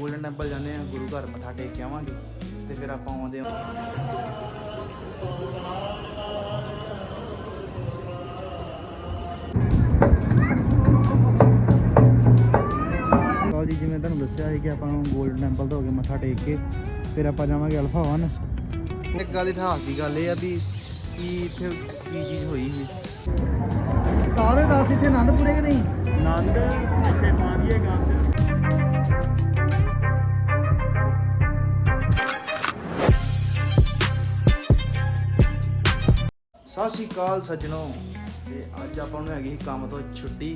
Golden temple ਜਾਂਦੇ ਆ ਗੁਰੂ ਘਰ ਮੱਥਾ ਟੇਕ ਕੇ ਆਵਾਂਗੇ ਤੇ ਫਿਰ ਆਪਾਂ ਆਉਂਦੇ ਆ ਜੀ ਜਿਵੇਂ ਤੁਹਾਨੂੰ ਦੱਸਿਆ ਸੀ ਕਿ ਆਪਾਂ ਨੂੰ ਗੋਲਡਨ ਟੈਂਪਲ ਤੋਂ ਹੋ ਕੇ ਮੱਥਾ ਟੇਕ ਕੇ ਫਿਰ ਆਪਾਂ ਜਾਵਾਂਗੇ ਅਲਫਾ ਵਨ ਇੱਕ ਗੱਲ ਇਤਿਹਾਸ ਦੀ ਗੱਲ ਇਹ ਆ ਵੀ ਕੀ ਇੱਥੇ ਕੀ ਚੀਜ਼ ਹੋਈ ਸੀ। ਸਾਰੇ ਦੱਸ ਇੱਥੇ ਆਨੰਦਪੁਰੇ ਕਿ ਨਹੀਂ? ਨੰਦ ਇੱਥੇ ਪਾਣੀਏ ਸ਼੍ਰੀ ਅਕਾਲ ਸੱਜਣੋ। ਤੇ ਅੱਜ ਆਪਾਂ ਨੂੰ ਹੈਗੀ ਸੀ ਕੰਮ ਤੋਂ ਛੁੱਟੀ,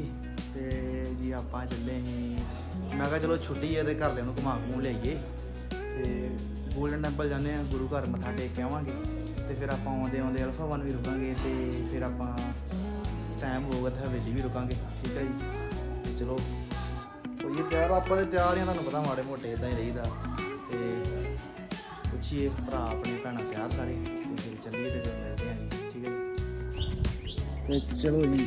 ਤੇ ਜੀ ਆਪਾਂ ਚੱਲੇ ਸੀ। ਮੈਂ ਕਿਹਾ ਚਲੋ ਛੁੱਟੀ ਹੈ ਤੇ ਘਰਦਿਆਂ ਨੂੰ ਘੁਮਾ ਘੁਮੂ ਲਈਏ। ਤੇ ਗੋਲਡਨ ਟੈਂਪਲ ਜਾਂਦੇ ਆ, ਗੁਰੂ ਘਰ ਮੱਥਾ ਟੇਕ ਕੇ ਆਵਾਂਗੇ। ਤੇ ਫਿਰ ਆਪਾਂ ਆਉਂਦੇ ਆਉਂਦੇ ਅਲਫਾ ਵਨ ਵੀ ਰੁਕਾਂਗੇ ਤੇ ਫਿਰ ਆਪਾਂ ਟਾਈਮ ਹੋਊਗਾ ਤਾਂ ਹਵੇਲੀ ਵੀ ਰੁਕਾਂਗੇ, ਠੀਕ ਹੈ ਜੀ? ਤੇ ਚਲੋ, ਕੋਈ ਤਿਆਰ ਆਪਾਂ ਤੇ ਤਿਆਰ ਹੀ ਤੁਹਾਨੂੰ ਪਤਾ ਮਾੜੇ ਮੋਟੇ ਇਦਾਂ ਹੀ ਰਹੀਦਾ। ਤੇ ਪੁੱਛੀਏ ਭਰਾ, ਆਪਣੇ ਭੈਣਾਂ ਤਿਆਰ ਸਾਰੇ, ਤੇ ਫਿਰ ਚੱਲੀਏ ਤੇ ਫਿਰ ਮਿਲਦੇ ਆਂ ਜੀ। ਤੇ ਚਲੋ ਜੀ,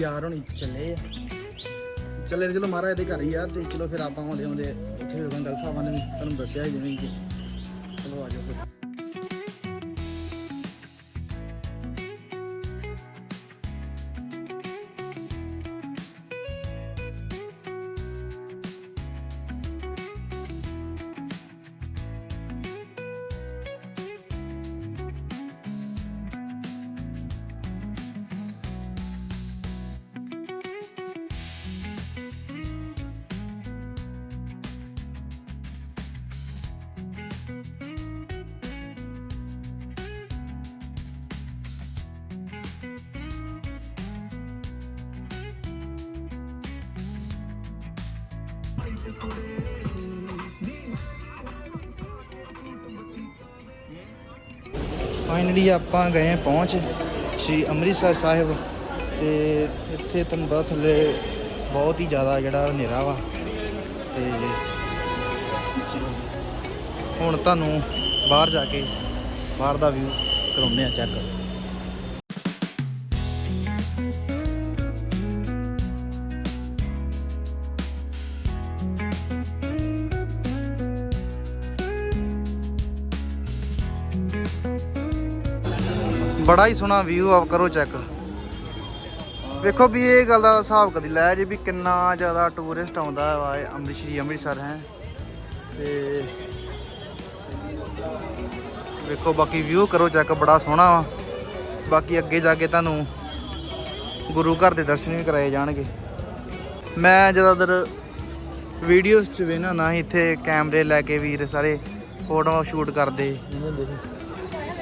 ਯਾਰ ਹੁਣੀ ਚੱਲੇ ਆ। ਚੱਲੇ ਤੇ ਚਲੋ ਮਹਾਰਾਜ ਦੇ ਘਰ ਹੀ ਆ ਤੇ ਚਲੋ ਫਿਰ ਆਪਾਂ ਆਉਂਦੇ ਆਉਂਦੇ ਉੱਥੇ ਰੁਕਾਂ ਗਲਫਾ ਬੰਨ ਤੁਹਾਨੂੰ ਦੱਸਿਆ ਜਿਵੇਂ ਕਿ ਫਾਈਨਲੀ ਆਪਾਂ ਗਏ ਪਹੁੰਚ ਸ਼੍ਰੀ ਅੰਮ੍ਰਿਤਸਰ ਸਾਹਿਬ ਤੇ ਇੱਥੇ ਤੁਹਾਨੂੰ ਪਤਾ ਥੱਲੇ ਬਹੁਤ ਹੀ ਜ਼ਿਆਦਾ ਜਿਹੜਾ ਹਨੇਰਾ ਵਾ ਤੇ ਹੁਣ ਤੁਹਾਨੂੰ ਬਾਹਰ ਜਾ ਕੇ ਬਾਹਰ ਦਾ ਵਿਊ ਕਰਾਉਂਦੇ ਆ ਚੈੱਕ ਬੜਾ ਹੀ ਸੋਹਣਾ ਵਿਊ ਆ ਕਰੋ ਚੈੱਕ ਵੇਖੋ ਵੀ ਇਹ ਗੱਲ ਦਾ ਹਿਸਾਬ ਕਦੀ ਲਾਇਆ ਜੇ ਵੀ ਕਿੰਨਾ ਜ਼ਿਆਦਾ ਟੂਰਿਸਟ ਆਉਂਦਾ ਵਾ ਇਹ ਅੰਮ੍ਰਿਤ ਸ਼੍ਰੀ ਅੰਮ੍ਰਿਤਸਰ ਹੈ। ਤੇ ਵੇਖੋ ਬਾਕੀ ਵਿਊ ਕਰੋ ਚੈੱਕ ਬੜਾ ਸੋਹਣਾ ਵਾ। ਬਾਕੀ ਅੱਗੇ ਜਾ ਕੇ ਤੁਹਾਨੂੰ ਗੁਰੂ ਘਰ ਦੇ ਦਰਸ਼ਨ ਵੀ ਕਰਾਏ ਜਾਣਗੇ। ਮੈਂ ਜ਼ਿਆਦਾਤਰ ਵੀਡੀਓਜ਼ 'ਚ ਵੇਖਣਾ ਨਾ ਇੱਥੇ ਕੈਮਰੇ ਲੈ ਕੇ ਵੀਰ ਸਾਰੇ ਫੋਟੋਆਂ ਸ਼ੂਟ ਕਰਦੇ।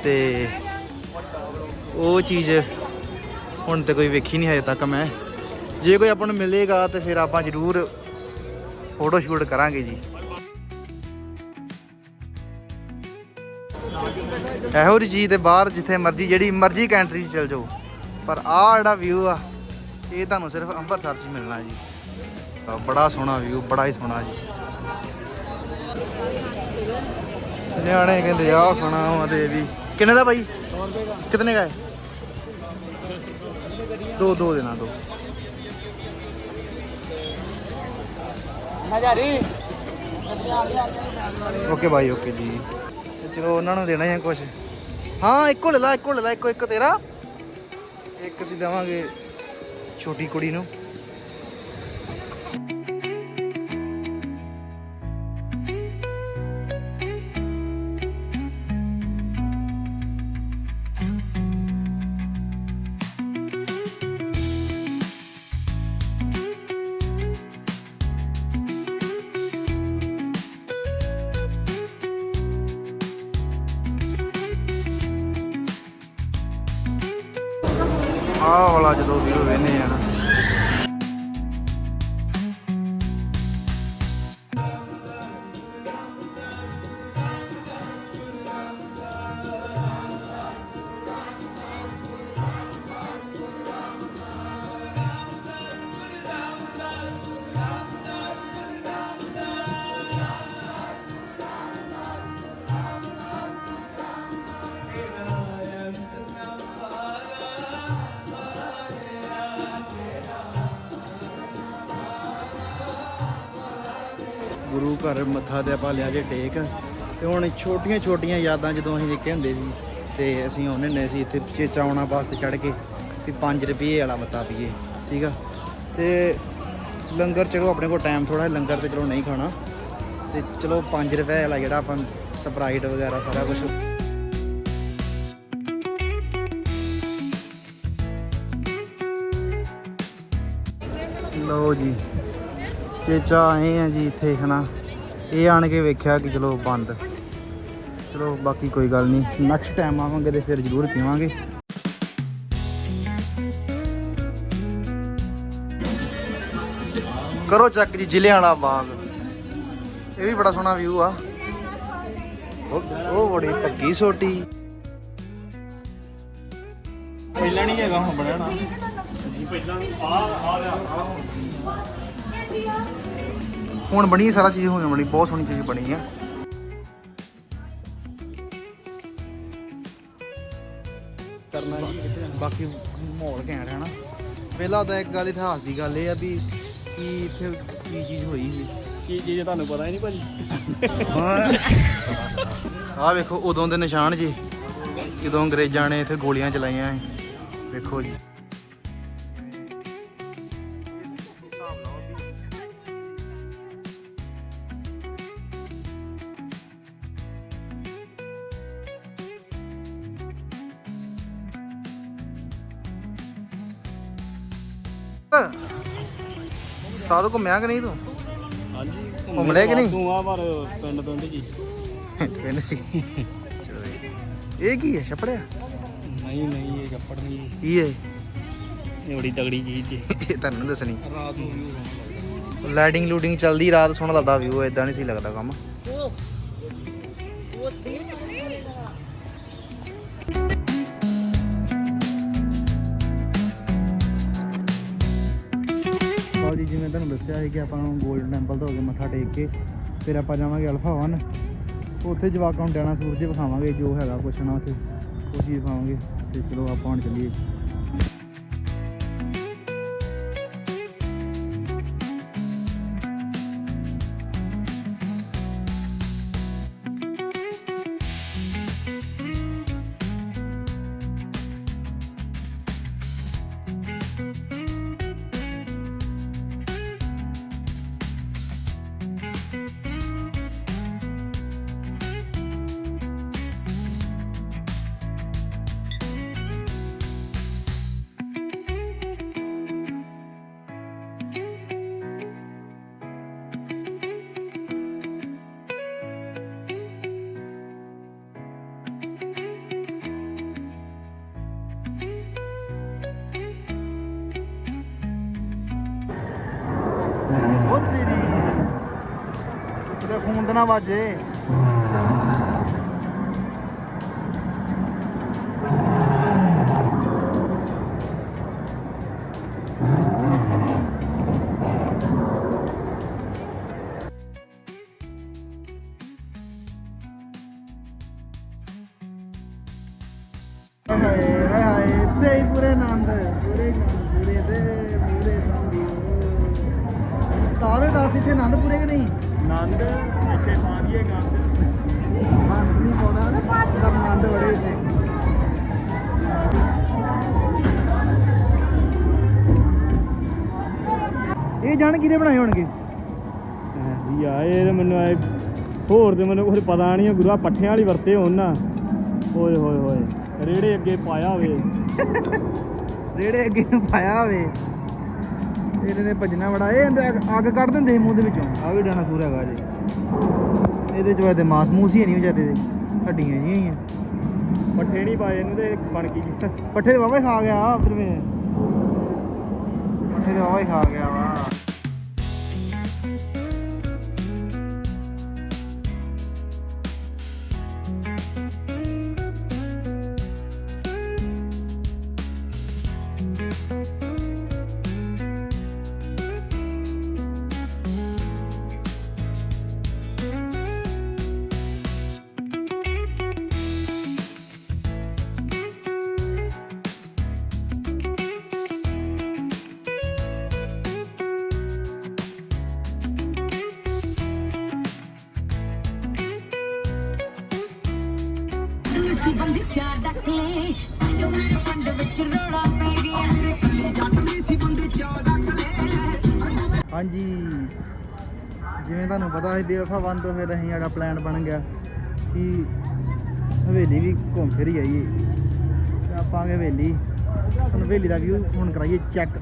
ਤੇ ਉਹ ਚੀਜ਼ ਹੁਣ ਤੇ ਕੋਈ ਵੇਖੀ ਨਹੀਂ ਹਜੇ ਤੱਕ ਮੈਂ। ਜੇ ਕੋਈ ਆਪਾਂ ਨੂੰ ਮਿਲੇਗਾ ਤੇ ਫਿਰ ਆਪਾਂ ਜ਼ਰੂਰ ਫੋਟੋ ਸ਼ੂਟ ਕਰਾਂਗੇ ਜੀ। ਇਹੋ ਚੀਜ਼ ਤੇ ਬਾਹਰ ਜਿੱਥੇ ਮਰਜ਼ੀ ਜਿਹੜੀ ਮਰਜ਼ੀ ਕੰਟਰੀ 'ਚ ਚਲ ਜਾਓ। ਪਰ ਆਹ ਜਿਹੜਾ ਵਿਊ ਆ ਇਹ ਤੁਹਾਨੂੰ ਸਿਰਫ ਅੰਮ੍ਰਿਤਸਰ 'ਚ ਮਿਲਣਾ ਜੀ। ਬੜਾ ਸੋਹਣਾ ਵਿਊ ਬੜਾ ਹੀ ਸੋਹਣਾ ਜੀ। ਨਿਆਣੇ ਕਹਿੰਦੇ ਆਹ ਖਾਣਾ ਉਹ ਤੇ ਵੀ। ਕਿੰਨੇ ਦਾ ਭਾਈ ਕਿਤਨੇ ਦਾ ਹੈ? ਦੋ ਦੋ ਦੇਣਾ ਦੋ ਹਜ਼ਾਰੀ। ਓਕੇ ਭਾਈ ਓਕੇ ਜੀ। ਤੇ ਚਲੋ ਉਹਨਾਂ ਨੂੰ ਦੇਣਾ ਹੀ ਕੁਝ ਹਾਂ ਇੱਕੋ ਲੈ ਲਾ ਇੱਕੋ ਲੈ ਲਾ ਇੱਕੋ ਇੱਕ ਤੇਰਾ। ਇੱਕ ਅਸੀਂ ਦੇਵਾਂਗੇ ਛੋਟੀ ਕੁੜੀ ਨੂੰ। ਆਹ ਵਾਲਾ ਜਦੋਂ ਵੀਡੀਓ ਵੇਨੇ ਆ ਨਾ। ਘਰ ਮੱਥਾ ਤੇ ਆਪਾਂ ਲਿਆ ਜੇ ਟੇਕ। ਤੇ ਹੁਣ ਛੋਟੀਆਂ ਛੋਟੀਆਂ ਯਾਦਾਂ ਜਦੋਂ ਅਸੀਂ ਨਿੱਕੇ ਹੁੰਦੇ ਸੀ, ਤੇ ਅਸੀਂ ਆਉਂਦੇ ਹੁੰਦੇ ਸੀ ਇੱਥੇ ਚੇਚਾ ਆਉਣਾ ਬੱਸ ਤੇ ਚੜ ਕੇ ਤੇ 5 ਰੁਪਏ ਵਾਲਾ ਮੱਤਾ ਪੀਏ, ਠੀਕ ਆ? ਤੇ ਲੰਗਰ ਚਲੋ ਆਪਣੇ ਕੋਲ ਟਾਈਮ ਥੋੜਾ ਲੰਗਰ ਤੇ ਚਲੋ ਨਹੀਂ ਖਾਣਾ। ਤੇ ਚਲੋ 5 ਰੁਪਏ ਵਾਲਾ ਜਿਹੜਾ ਆਪਾਂ ਸਪਰਾਈਟ ਵਗੈਰਾ ਸਾਰਾ ਕੁਝ ਲਓ ਜੀ, ਚੇਚਾ ਆਏ ਆ ਜੀ ਇੱਥੇ ਹਨਾ। ਇਹ ਆਣ ਕੇ ਵੇਖਿਆ ਕਿ ਚਲੋ ਬੰਦ। ਚਲੋ ਬਾਕੀ ਕੋਈ ਗੱਲ ਨਹੀਂ। ਨੈਕਸਟ ਟਾਈਮ ਆਵਾਂਗੇ ਤੇ ਫਿਰ ਜ਼ਰੂਰ ਪੀਵਾਂਗੇ। ਕਰੋ ਚੱਕ ਜੀ ਜ਼ਿਲ੍ਹਿਆਂ ਵਾਲਾ ਬਾਗ। ਇਹ ਵੀ ਬੜਾ ਸੋਹਣਾ ਵਿਊ ਆ। ਉਹ ਉਹ ਬੜੀ ਢੱਗੀ ਸੋਟੀ। ਪਹਿਲਾਂ ਨਹੀਂ ਹੈਗਾ ਹੁਣ ਬਣਿਆ ਨਾ। ਪਹਿਲਾਂ ਆ ਆ ਆ। ਹੁਣ ਬਣੀ ਸਾਰਾ ਚੀਜ਼ ਹੁਣ ਬਣੀ ਬਹੁਤ ਸੋਹਣੀ ਚੀਜ਼ ਬਣੀ ਆ ਕਰਨਾ ਜੀ ਬਾਕੀ ਮਾਹੌਲ ਘੈਂਟ ਹੈ ਨਾ। ਪਹਿਲਾਂ ਤਾਂ ਇੱਕ ਗੱਲ ਇਤਿਹਾਸ ਦੀ ਗੱਲ ਇਹ ਆ ਵੀ ਕੀ ਇੱਥੇ ਕੀ ਚੀਜ਼ ਹੋਈ ਸੀ। ਕੀ ਚੀਜ਼ ਤੁਹਾਨੂੰ ਪਤਾ ਹੀ ਨਹੀਂ ਭਾਜੀ। ਆਹ ਵੇਖੋ ਉਦੋਂ ਦੇ ਨਿਸ਼ਾਨ ਜੀ। ਜਦੋਂ ਅੰਗਰੇਜ਼ਾਂ ਨੇ ਇੱਥੇ ਗੋਲੀਆਂ ਚਲਾਈਆਂ ਵੇਖੋ ਜੀ। ਸਾਧੂ ਘੁੰਮਿਆ ਕਿ ਨਹੀਂ ਤੂੰ? ਹਾਂਜੀ ਘੁੰਮ ਲਿਆ ਕਿ ਨਹੀਂ? ਤੂੰ ਆ ਪਰ ਪਿੰਡ ਪਿੰਡ ਜੀ। ਪਿੰਡ ਸੀ। ਚਲੋ ਜੀ। ਇਹ ਕੀ ਹੈ ਛਪੜਿਆ ਨਹੀਂ ਨਹੀਂ ਇਹ ਕੱਪੜ ਨਹੀਂ। ਕੀ ਹੈ? ਇਹ ਬੜੀ ਤਗੜੀ ਚੀਜ਼ ਜੀ ਇਹ ਤੁਹਾਨੂੰ ਦੱਸਣੀ। ਰਾਤ ਨੂੰ ਵੀ ਲਾਈਟਿੰਗ ਲੂਟਿੰਗ ਚੱਲਦੀ ਰਾਤ ਸੋਹਣਾ ਲੱਗਦਾ ਵਿਊ ਇਦਾਂ ਨਹੀਂ ਸੀ ਲੱਗਦਾ ਕੰਮ। ਜਿਵੇਂ ਤੁਹਾਨੂੰ ਦੱਸਿਆ ਸੀ ਕਿ ਆਪਾਂ ਨੂੰ 골ਡਨ ਟੈਂਪਲ ਤੋਂ ਹੋ ਕੇ ਮੱਥਾ ਟੇਕ ਕੇ ਫਿਰ ਆਪਾਂ ਜਾਵਾਂਗੇ ਅਲਫਾ ਵਨ ਉੱਥੇ ਜਵਾਕਾਂ ਨੂੰ ਡਾਣਾ ਸੂਰਜ ਵਿਖਾਵਾਂਗੇ, ਜੋ ਹੈਗਾ ਕੁਛ ਨਾ ਉੱਥੇ। ਉਹ ਚੀਜ਼ ਵਿਖਾਵਾਂਗੇ ਤੇ ਚਲੋ ਆਪਾਂ ਹੁਣ ਚੱਲੀਏ। ਨਾ ਵੱਜੇ ਹਾਏ ਹਾਏ ਹਾਏ ਇੱਥੇ ਹੀ ਪੂਰੇ ਆਨੰਦ ਪੂਰੇ ਆਨੰਦ ਪੂਰੇ ਤੇ ਪੂਰੇ ਸੰਦੀ ਸਾਰੇ ਦੱਸ ਇੱਥੇ ਆਨੰਦ ਪੂਰੇ ਕਿ ਨਹੀਂ ਨੰਦ ਨਹੀਂ ਪਾਉਣਾ ਆਨੰਦ ਬੜੇ ਇਹ ਜਾਣ ਕਿਹਦੇ ਬਣਾਏ ਹੋਣਗੇ? ਵੀ ਆ ਇਹ ਤਾਂ ਮੈਨੂੰ ਆਏ ਹੋਰ ਤੇ ਮੈਨੂੰ ਕੁਝ ਪਤਾ ਨਹੀਂ ਗੁਰੂਆ ਪੱਠਿਆਂ ਵਾਲੀ ਵਰਤੇ ਹੋਣ ਨਾ। ਓਏ ਹੋਏ ਹੋਏ ਰੇੜੇ ਅੱਗੇ ਪਾਇਆ ਹੋਵੇ। ਰੇੜੇ ਅੱਗੇ ਪਾਇਆ ਹੋਵੇ। ਇਹਦੇ ਨੇ ਭਜਣਾ ਬੜਾ ਇਹ ਅੰਦਰ ਅੱਗ- ਕੱਢ ਦਿੰਦੇ ਸੀ ਮੂੰਹ ਦੇ ਵਿੱਚੋਂ। ਆ ਵੀ ਡਾਇਨਾਸੌਰ ਹੈਗਾ ਜੀ ਇਹਦੇ ਚ ਵੈਸੇ ਮਾਸ ਮੂਸ ਹੀ ਨਹੀਂ ਵਿਚਾਰੇ ਦੇ। ਹੱਡੀਆਂ ਜਿਹੀਆਂ ਹੀ ਆ। ਪੱਠੇ ਨਹੀਂ ਪਾਏ ਇਹਨੂੰ ਤੇ ਬਣ ਕੀ ਗਿਆ ਪੱਠੇ ਦੇ ਵਾਵਾ ਖਾ ਗਿਆ ਫਿਰ ਵੇ ਪੱਠੇ ਦੇ ਵਾਵਾ ਹੀ ਖਾ ਗਿਆ ਵਾ। ਨਹੀਂ ਬੰਦੀ ਚਾਰ ਡੱਕ ਲੈ। ਜੋ ਮੇਰੇ ਫੰਡ ਵਿੱਚ ਰੋੜਾ ਪੈ ਗਿਆ। ਮੇਰੇ ਕੱਲੇ ਜੱਟ ਨਹੀਂ ਸੀ ਬੰਦੀ ਚਾਰ ਡੱਕ ਲੈ ਹਾਂਜੀ। ਜਿਵੇਂ ਤੁਹਾਨੂੰ ਪਤਾ ਹੈ ਬੇਵਫਾ ਵਨ ਤੋਂ ਫਿਰ ਅਸੀਂ ਸਾਡਾ ਪਲਾਨ ਬਣ ਗਿਆ ਕਿ ਹਵੇਲੀ ਵੀ ਘੁੰਮ ਫਿਰ ਹੀ ਆਈਏ। ਤੇ ਆਪਾਂ ਹਵੇਲੀ। ਹੁਣ ਹਵੇਲੀ ਦਾ ਵਿਊ ਹੁਣ ਕਰਾਈਏ ਚੈੱਕ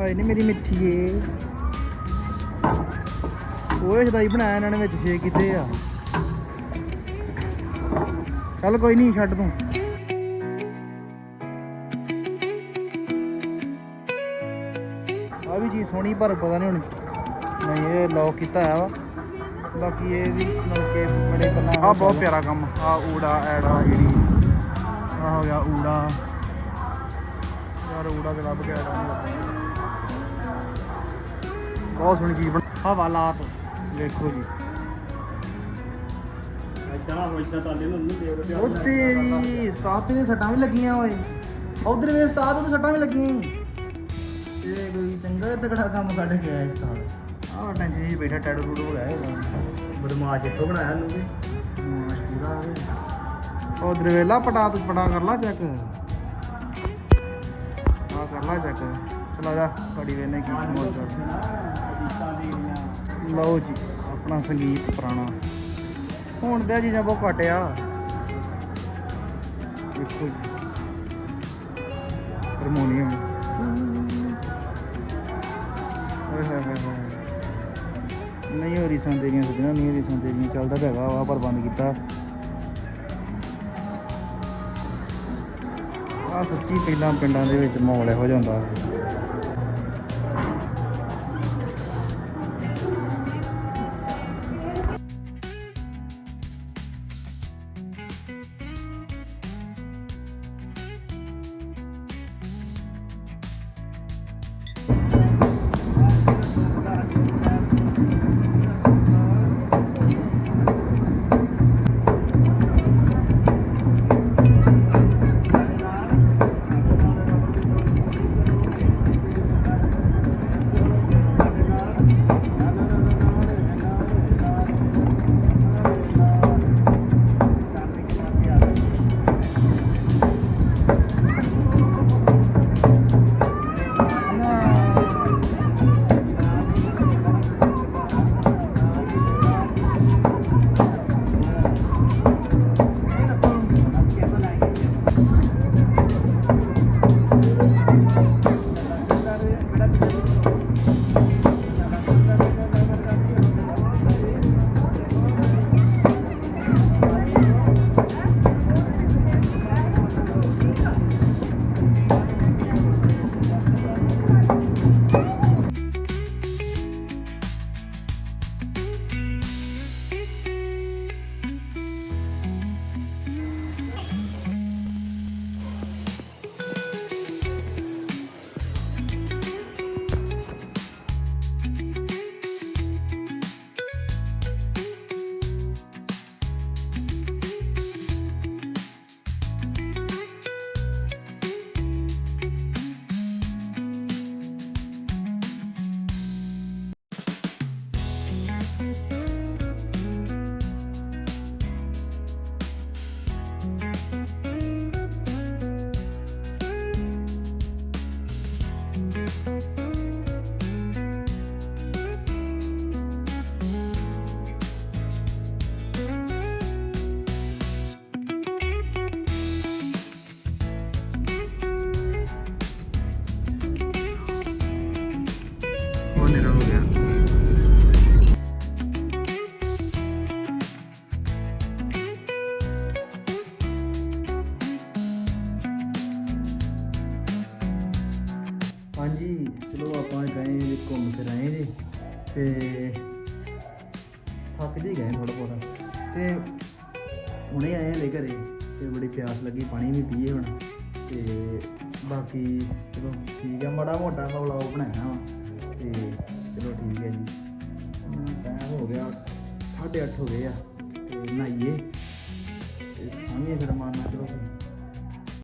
ਹਾਏ ਨਹੀਂ ਮੇਰੀ ਮਿੱਠੀ ਏ। ਓਏ ਸਦਾਈ ਬਣਾਇਆ ਇਹਨਾਂ ਨੇ ਵਿੱਚ ਛੇ ਕੀਤੇ ਆ। ਚੱਲ ਕੋਈ ਨਹੀਂ ਛੱਡ ਤੂੰ। ਆ ਵੀ ਚੀਜ਼ ਸੋਹਣੀ ਪਰ ਪਤਾ ਨਹੀਂ ਹੁਣ ਨਹੀਂ ਇਹ ਲੌਕ ਕੀਤਾ ਆ ਵਾ। ਬਾਕੀ ਇਹ ਵੀ ਨਲਕੇ ਬੜੇ ਬਣਾ ਆ ਬਹੁਤ ਪਿਆਰਾ ਕੰਮ। ਆ ਊੜਾ ਐੜਾ ਜਿਹੜੀ ਆ ਹੋ ਗਿਆ ਊੜਾ। ਯਾਰ ਊੜਾ ਤੇ ਲੱਭ ਗਿਆ ਐੜਾ ਬਹੁਤ ਸੋਹਣੀ ਚੀਜ਼ ਬਣ ਹਵਾਲਾਤ ਵੇਖੋ ਜੀ। ਇਦਾਂ ਹੋ ਇਦਾਂ ਤਾਂ ਇਹਨੂੰ ਨਹੀਂ ਦੇ ਉਹ ਤੇਰੀ ਉਸਤਾਦ ਤੇ ਸੱਟਾਂ ਵੀ ਲੱਗੀਆਂ ਓਏ। ਉਧਰ ਵੇ ਉਸਤਾਦ ਤੇ ਸੱਟਾਂ ਵੀ ਲੱਗੀਆਂ ਇਹ ਕੋਈ ਚੰਗਾ ਤਕੜਾ ਕੰਮ ਕੱਢ ਕੇ ਆਇਆ ਉਸਤਾਦ? ਆਹ ਟੈਂਸ਼ਨ ਜੀ ਬੈਠਾ ਟੈਡੂ ਟੂਡੂ ਹੋ ਗਿਆ ਬਦਮਾਸ਼ ਇੱਥੋਂ ਬਣਾਇਆ ਇਹਨੂੰ ਵੀ। ਮਾਸ਼ ਪੂਰਾ ਆ ਉਹ ਦਰਵੇਲਾ ਪਟਾ ਤੂੰ ਪਟਾ ਕਰ ਲਾ ਚੈੱਕ ਆ ਕਰ ਲਾ ਚੈੱਕ ਚਲਾ ਜਾ ਤੁਹਾਡੀ ਵੇਨੇ ਕੀ ਮੋੜ ਕਰ ਲਓ ਜੀ, ਆਪਣਾ ਸੰਗੀਤ ਪੁਰਾਣਾ। ਹੁਣ ਤੇ ਇਹ ਚੀਜ਼ਾਂ ਬਹੁਤ ਘੱਟ ਆ। ਦੇਖੋ ਜੀ। ਹਾਰਮੋਨੀਅਮ ਓਏ ਹੋਏ ਹੋਏ ਹੋਏ। ਨਹੀਂ ਹੋ ਰਹੀ ਸੰਦੇਰੀਆਂ ਸੱਜਣਾ ਨਹੀਂ ਹੋ ਰਹੀ ਸੰਦੇਰੀਆਂ ਚੱਲਦਾ ਤਾਂ ਹੈਗਾ ਵਾ ਪਰ ਬੰਦ ਕੀਤਾ। ਆ ਸੱਚੀ ਪਹਿਲਾਂ ਪਿੰਡਾਂ ਦੇ ਵਿੱਚ ਮਾਹੌਲ ਇਹੋ ਜਿਹਾ ਹੁੰਦਾ। ਉਹ ਹਾਂਜੀ, ਚਲੋ ਆਪਾਂ ਗਏ ਜੀ ਘੁੰਮ ਫਿਰ ਆਏ ਜੀ। ਤੇ ਥੱਕ ਜੀ ਗਏ ਥੋੜਾ ਬਹੁਤਾ। ਤੇ ਹੁਣੇ ਆਏ ਹਲੇ ਘਰੇ, ਤੇ ਬੜੀ ਪਿਆਸ ਲੱਗੀ, ਪਾਣੀ ਵੀ ਪੀਏ ਹੁਣ। ਤੇ ਬਾਕੀ, ਚਲੋ ਠੀਕ ਆ, ਮਾੜਾ ਮੋਟਾ ਵਲੌਗ ਬਣਾਇਆ ਵਾ। ਤੇ ਚਲੋ ਠੀਕ ਹੈ ਜੀ। ਟਾਈਮ ਹੋ ਗਿਆ 8:30 ਹੋ ਗਏ ਆ। ਤੇ ਨਹਾਈਏ ਤੇ ਸਾਹਮਣੇ ਫਿਰ ਮਾਰਨਾ ਚਲੋ